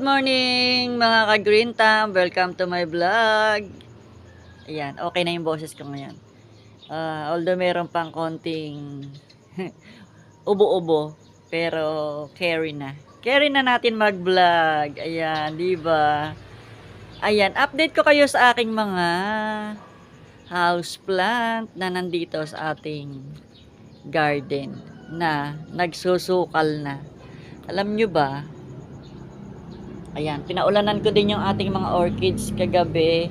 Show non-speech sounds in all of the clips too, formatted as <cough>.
Good morning mga ka-green thumb. Welcome to my vlog. Ayan, okay na yung boses ko ngayon. Ah, although meron pang konting <laughs> ubo-ubo, pero carry na. Carry na natin mag-vlog. Ayan, di ba? Ayan, update ko kayo sa aking mga house plant na nandito sa ating garden na nagsusukal na. Alam nyo ba, Ayan, pinaulanan ko din yung ating mga orchids kagabi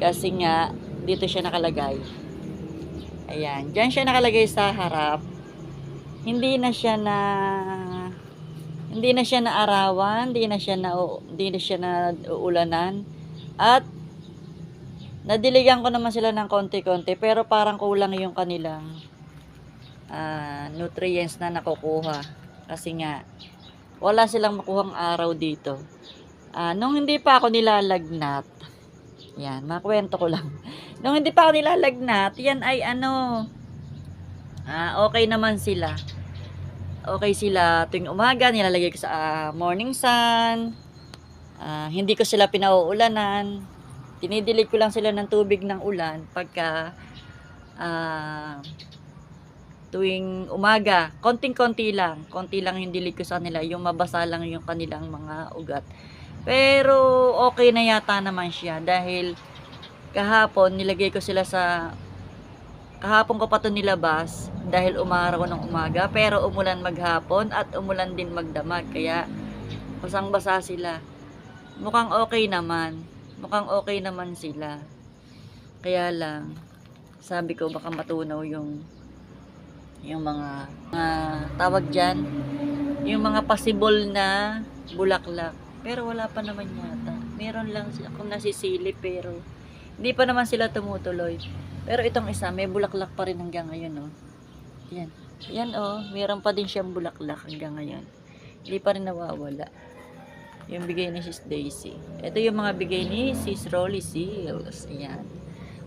kasi nga dito siya nakalagay. Ayan, diyan siya nakalagay sa harap. Hindi na siya na hindi na siya na arawan, hindi na siya na hindi na siya na uulanan. At nadiligan ko naman sila ng konti-konti pero parang kulang yung kanilang ah, nutrients na nakukuha kasi nga wala silang makuhang araw dito. Ah, nung hindi pa ako nilalagnat, yan, makwento ko lang. <laughs> Nung hindi pa ako nilalagnat, yan ay ano, ah, okay naman sila. Okay sila tuwing umaga, nilalagay ko sa ah, morning sun. Ah, hindi ko sila pinauulanan. Tinidilig ko lang sila ng tubig ng ulan pagka ah, tuwing umaga, konting-konti lang, konti lang yung dilig ko sa kanila, yung mabasa lang yung kanilang mga ugat. Pero okay na yata naman siya dahil kahapon nilagay ko sila sa kahapon ko pa to nilabas dahil umaraw ng umaga pero umulan maghapon at umulan din magdamag kaya basang-basa sila. Mukhang okay naman. Mukhang okay naman sila. Kaya lang sabi ko baka matunaw yung yung mga, mga tawag dyan, yung mga possible na bulaklak. Pero wala pa naman yata. Meron lang akong nasisilip pero hindi pa naman sila tumutuloy. Pero itong isa, may bulaklak pa rin hanggang ngayon, oh. Yan. Yan, oh. Meron pa din siyang bulaklak hanggang ngayon. Hindi pa rin nawawala. Yung bigay ni Sis Daisy. Ito yung mga bigay ni Sis Rolly Seals. Ayan.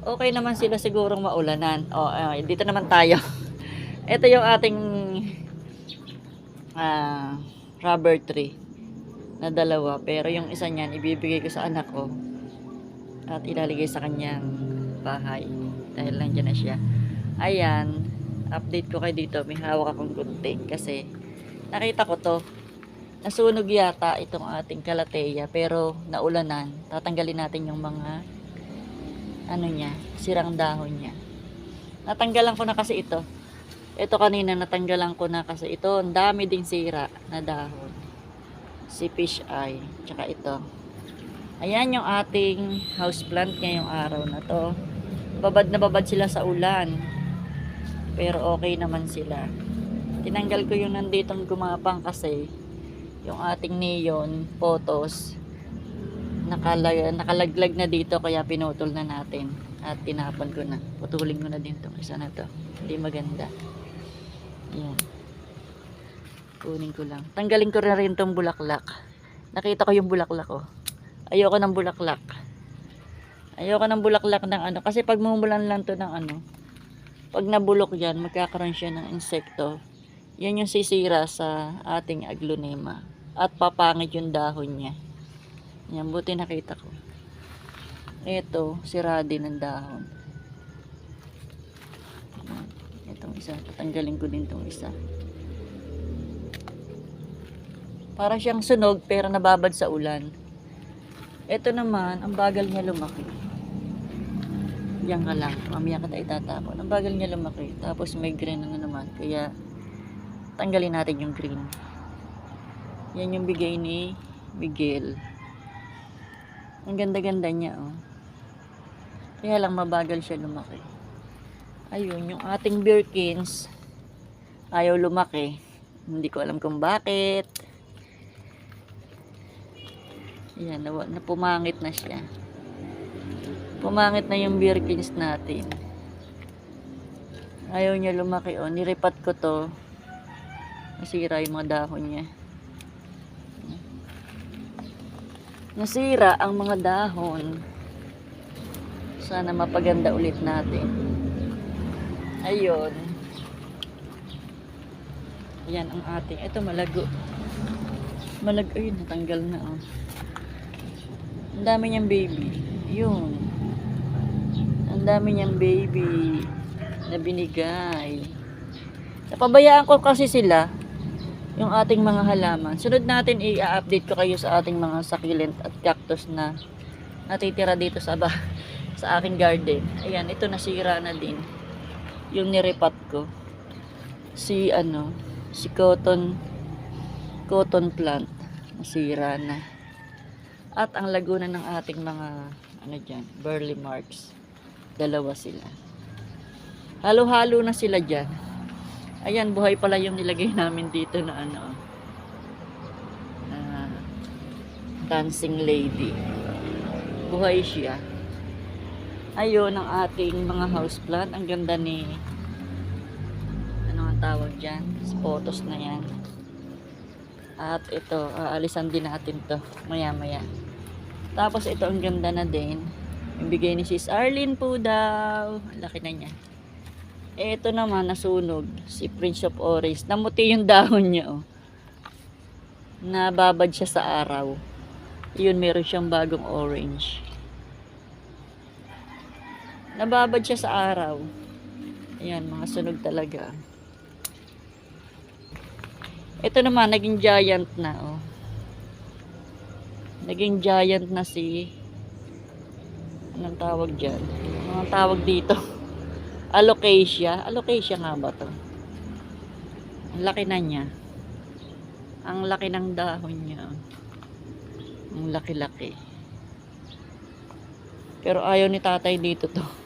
Okay naman sila sigurong maulanan. Oh, ah, dito naman tayo. <laughs> Ito yung ating ah, rubber tree na dalawa. Pero yung isa niyan, ibibigay ko sa anak ko at ilalagay sa kanyang bahay. Dahil nandiyan na siya. Ayan, update ko kayo dito. May hawak akong gunting kasi nakita ko to. Nasunog yata itong ating kalateya pero naulanan. Tatanggalin natin yung mga ano niya, sirang dahon niya. Natanggalan ko na kasi ito. Ito kanina natanggalan ko na kasi ito, ang dami ding sira na dahon. Si fish eye, tsaka ito. Ayan yung ating houseplant ngayong araw na to. Babad na babad sila sa ulan. Pero okay naman sila. Tinanggal ko yung nanditong gumapang kasi yung ating neon photos nakalag, nakalaglag na dito kaya pinutol na natin at tinapon ko na. Putulin ko na din tong isa na to. Hindi maganda. Yan. Kunin ko lang. Tanggalin ko na rin tong bulaklak. Nakita ko yung bulaklak oh. Ayoko ng bulaklak. Ayoko ng bulaklak ng ano. Kasi pag mumulan lang to ng ano. Pag nabulok yan, magkakaroon siya ng insekto. Yan yung sisira sa ating aglonema. At papangit yung dahon niya. Yan, buti nakita ko. Ito, sira din ang dahon. Itong isa, tatanggalin ko din itong isa. Para siyang sunog pero nababad sa ulan. Ito naman, ang bagal niya lumaki. Yan ka lang, mamaya ka itatapon. Ang bagal niya lumaki, tapos may green na naman. Kaya, tanggalin natin yung green. Yan yung bigay ni Miguel. Ang ganda-ganda niya, oh. Kaya lang mabagal siya lumaki. Ayun, yung ating Birkins, ayaw lumaki. Hindi ko alam kung bakit. Yan, nawa- napumangit na siya. Pumangit na yung Birkins natin. Ayaw niya lumaki, oh. Niripat ko to. Nasira yung mga dahon niya. nasira ang mga dahon. Sana mapaganda ulit natin. Ayun. Yan ang ating. Ito malago. Malag, ay, natanggal na, oh. Ang dami niyang baby. Yun. Ang dami niyang baby na binigay. Napabayaan ko kasi sila yung ating mga halaman. Sunod natin i-update ko kayo sa ating mga succulent at cactus na natitira dito sa ba <laughs> sa aking garden. Ayan, ito nasira na din. Yung niripat ko. Si ano, si cotton cotton plant nasira na. At ang laguna ng ating mga ano diyan, burley marks. Dalawa sila. Halo-halo na sila diyan. Ayan, buhay pala yung nilagay <laughs> namin dito na ano. ah, dancing lady. Buhay siya. Ayun ang ating mga houseplant. Ang ganda ni ano ang tawag dyan? Photos na yan. At ito, aalisan din natin to maya maya. Tapos ito ang ganda na din. Yung ni Sis Arlene po daw. Laki na niya. Ito naman, nasunog. Si Prince of Orange. Namuti yung <laughs> dahon niya, oh. Nababad siya sa araw. Yun, meron siyang bagong orange. Nababad siya sa araw. Ayan, mga sunog talaga. Ito naman, naging giant na, oh. Naging giant na si... Anong tawag dyan? Anong tawag dito? <laughs> Alocasia. Alocasia nga ba to? Ang laki na niya. Ang laki ng dahon niya. Ang laki-laki. Pero ayaw ni tatay dito to. <laughs>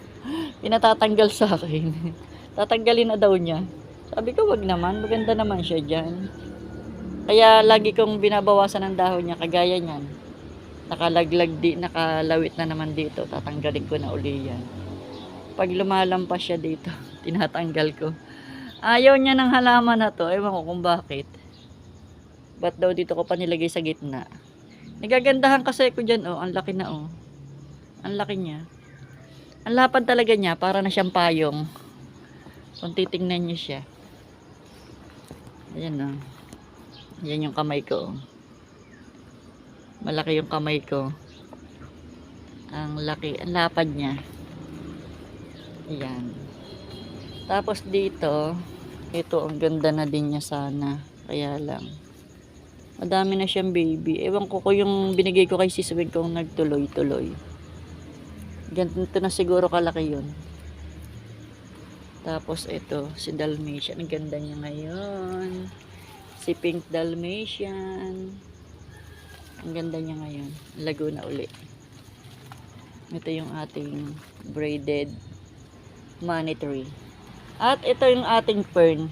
Pinatatanggal sa akin. Tatanggalin na daw niya. Sabi ko, wag naman. Maganda naman siya dyan. Kaya lagi kong binabawasan ng dahon niya. Kagaya niyan. Nakalaglag di, nakalawit na naman dito. Tatanggalin ko na uli yan. Pag lumalampas siya dito, <laughs> tinatanggal ko. Ayaw niya ng halaman na to. Ewan ko kung bakit. Ba't daw dito ko pa nilagay sa gitna? Nagagandahan kasi ko dyan, oh. Ang laki na, oh. Ang laki niya. Ang lapad talaga niya, para na siyang payong. Kung titingnan niyo siya. Ayan, oh. Yan yung kamay ko, oh. Malaki yung kamay ko. Ang laki, ang lapad niya. Ayan. Tapos dito, ito ang ganda na din niya sana. Kaya lang. Madami na siyang baby. Ewan ko ko yung binigay ko kay Sis Wig kung nagtuloy-tuloy. Ganito na siguro kalaki yun. Tapos ito, si Dalmatian. Ang ganda niya ngayon. Si Pink Dalmatian. Ang ganda niya ngayon. Lago na uli. Ito yung ating braided money tree. At ito yung ating fern.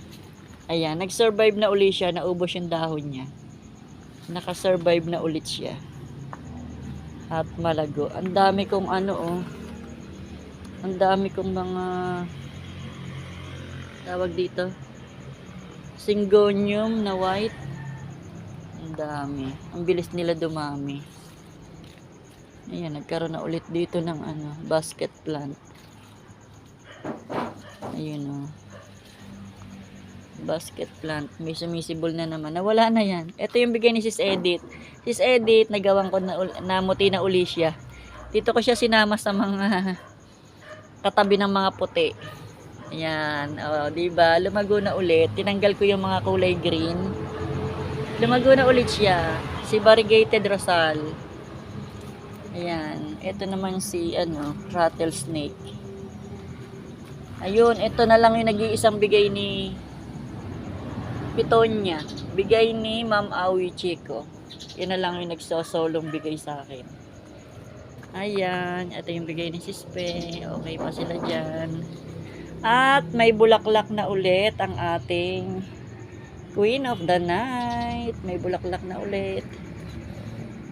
Ayan, nag-survive na uli siya. Naubos yung dahon niya. Nakasurvive na ulit siya. At malago. Ang dami kong ano oh. Ang dami kong mga tawag dito. Syngonium na white. Ang dami. Ang bilis nila dumami. Ayan, nagkaroon na ulit dito ng ano, basket plant. Ayun o. Basket plant. May sumisibol na naman. Nawala na yan. Ito yung bigay ni Sis Edith. Sis Edith, nagawang ko na, namuti na uli siya. Dito ko siya sinama sa mga <laughs> katabi ng mga puti. Ayan. O, diba? Lumago na ulit. Tinanggal ko yung mga kulay green. Lumago na ulit siya. Si variegated rosal. Ayan. Ito naman si, ano, rattlesnake. Ayun, ito na lang yung nag-iisang bigay ni Pitonia. Bigay ni Ma'am Awi Chico. Yun na lang yung nagsosolong bigay sa akin. Ayan, ito yung bigay ni Sispe. Okay pa sila dyan. At may bulaklak na ulit ang ating Queen of the Night. May bulaklak na ulit.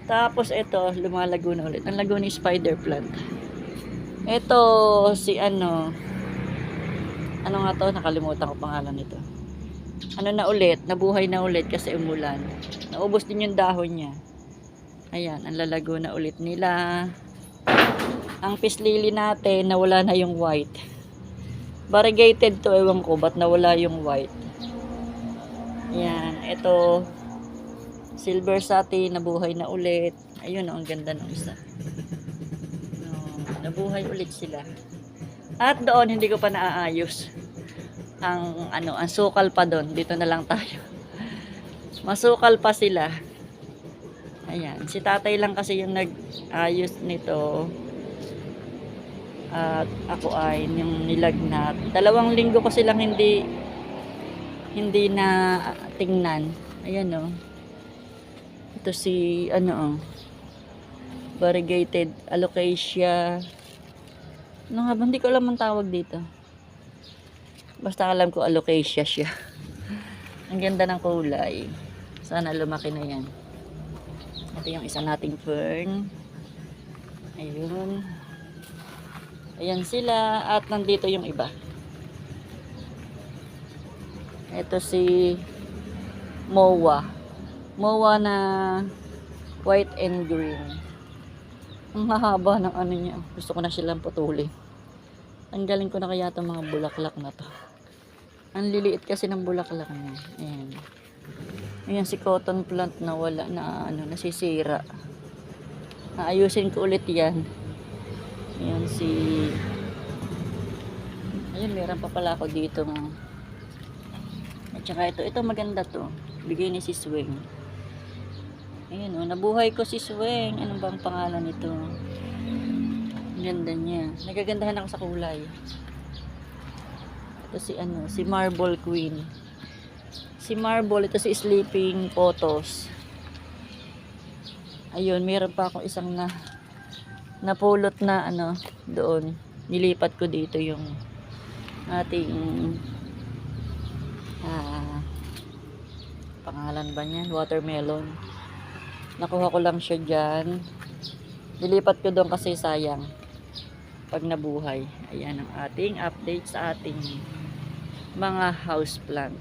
Tapos ito, lumalago na ulit. Ang lago ni Spider Plant. Ito, si ano, ano nga to? Nakalimutan ko pangalan nito. Ano na ulit? Nabuhay na ulit kasi umulan. Naubos din yung dahon niya. Ayan, ang lalago na ulit nila. Ang pislili natin, nawala na yung white. Variegated to, ewan ko, ba't nawala yung white. Ayan, ito, Silver satin, nabuhay na ulit. Ayun, oh, ang ganda ng isa. No, nabuhay ulit sila. At doon, hindi ko pa naaayos. Ang, ano, ang sukal pa doon. Dito na lang tayo. Masukal pa sila. Ayan. Si tatay lang kasi yung nag-ayos nito. At ako ay yung nilagnat. Dalawang linggo ko silang hindi hindi na tingnan. Ayan oh. Ito si ano oh. Variegated alocasia. Ano nga ba? Hindi ko alam ang tawag dito. Basta alam ko alocasia siya. <laughs> ang ganda ng kulay. Sana lumaki na yan. Ito yung isa nating fern. Ayun. Ayan sila. At nandito yung iba. Ito si Moa. Moa na white and green. Ang hahaba ng ano niya. Gusto ko na silang putulin. Ang galing ko na kaya itong mga bulaklak na to. Ang liliit kasi ng bulaklak niya. Ayan. Ayan si cotton plant na wala na ano, nasisira. Aayusin ko ulit yan. Ayan si... Ayun, meron pa pala ako dito. At saka ito, ito maganda to. Bigay ni si Swing. Ayan o, nabuhay ko si Swing. Ano bang pangalan nito? Ganda niya. Nagagandahan ako sa kulay. Ito si ano, si Marble Queen. Si Marble, ito si Sleeping Photos. Ayun, meron pa akong isang na napulot na ano doon. Nilipat ko dito yung ating ah pangalan ba niya? Watermelon. Nakuha ko lang siya dyan. Nilipat ko doon kasi sayang pag nabuhay. Ayan ang ating update sa ating mga house plant.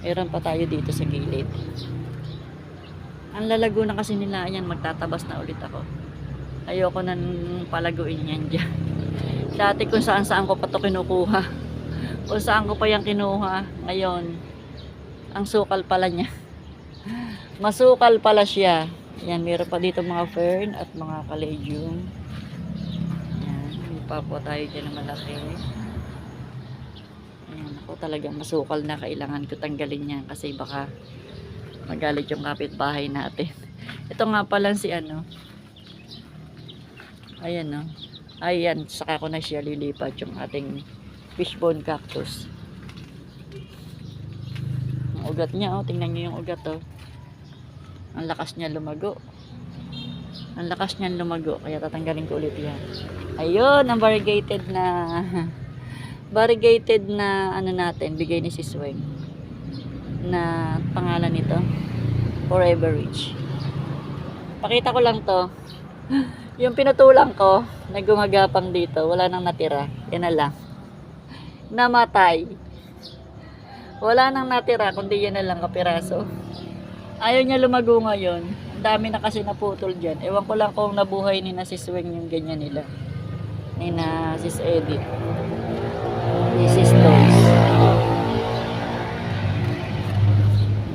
Meron pa tayo dito sa gilid. Ang lalago na kasi nila, ayan, magtatabas na ulit ako. Ayoko nang palaguin yan dyan. <laughs> Dati kung saan saan ko pa to kinukuha. <laughs> Kung saan ko pa yan kinuha. Ngayon, ang sukal pala niya. <laughs> Masukal pala siya. Yan, meron pa dito mga fern at mga caladium. Po tayo dyan na malaki. Ayan, ako talagang masukal na kailangan ko tanggalin yan kasi baka magalit yung kapitbahay natin. <laughs> Ito nga pala si ano. Ayan no. Ayan, saka ko na siya lilipat yung ating fishbone cactus. Ang ugat niya, oh. Tingnan niyo yung ugat, oh. Ang lakas niya lumago. Ang lakas niya lumago. Kaya tatanggalin ko ulit yan. Ayun, ang variegated na <laughs> variegated na ano natin, bigay ni si Swing. Na pangalan nito. Forever Rich. Pakita ko lang to. <laughs> Yung pinutulang ko, nagumagapang dito, wala nang natira. Yan na lang. Namatay. Wala nang natira, kundi yan na lang kapiraso. Ayaw niya lumago ngayon. Dami na kasi naputol dyan. Ewan ko lang kung nabuhay ni na si Swing yung ganyan nila. Ni na sis Edith. Ni sis Toys.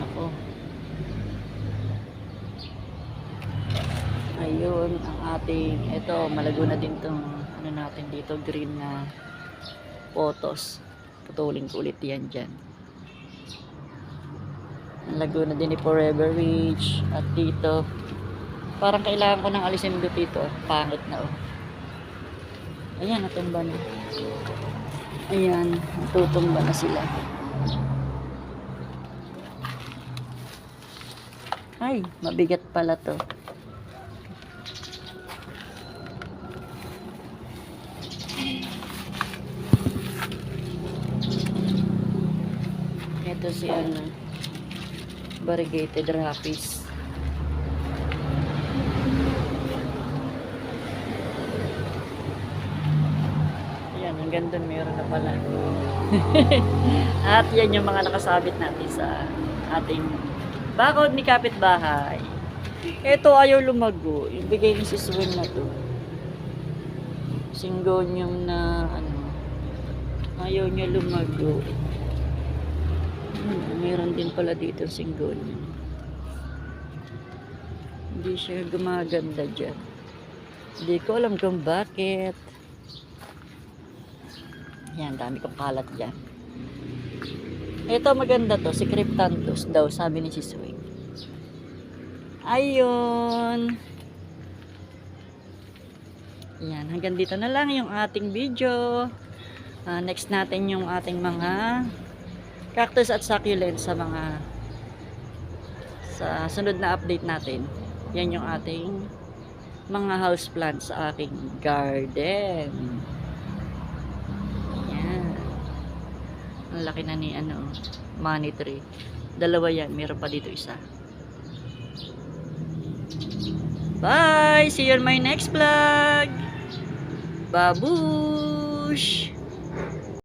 Ako. Ayun, ang ating, ito, malago na din tong, ano natin dito, green na photos. Putulin ko ulit yan dyan. Ang lago na din ni Forever Rich. At dito, parang kailangan ko ng alisin dito. Pangit na oh. Ayan, natumba na. Ayan, natutumba na sila. Ay, mabigat pala to. Ito si ano, variegated rapis. Ayan, hanggang doon meron na pala. <laughs> At yan yung mga nakasabit natin sa ating bakod ni kapitbahay. Ito ayaw lumago. Ibigay ni si Swing na to. Singgonium na ano. Ayaw niya lumago. Hmm, meron din pala dito singgonium. Hindi siya gumaganda dyan. Hindi ko alam kung bakit. Yan, dami kong kalat dyan. Ito maganda to, si Cryptanthus daw, sabi ni si Swing. Ayun. Yan, hanggang dito na lang yung ating video. Ah, next natin yung ating mga cactus at succulent sa mga sa sunod na update natin. Yan yung ating mga house plants sa aking garden. Yan. Ang laki na ni ano, money tree. Dalawa yan, meron pa dito isa. Bye! See you on my next vlog! Babush!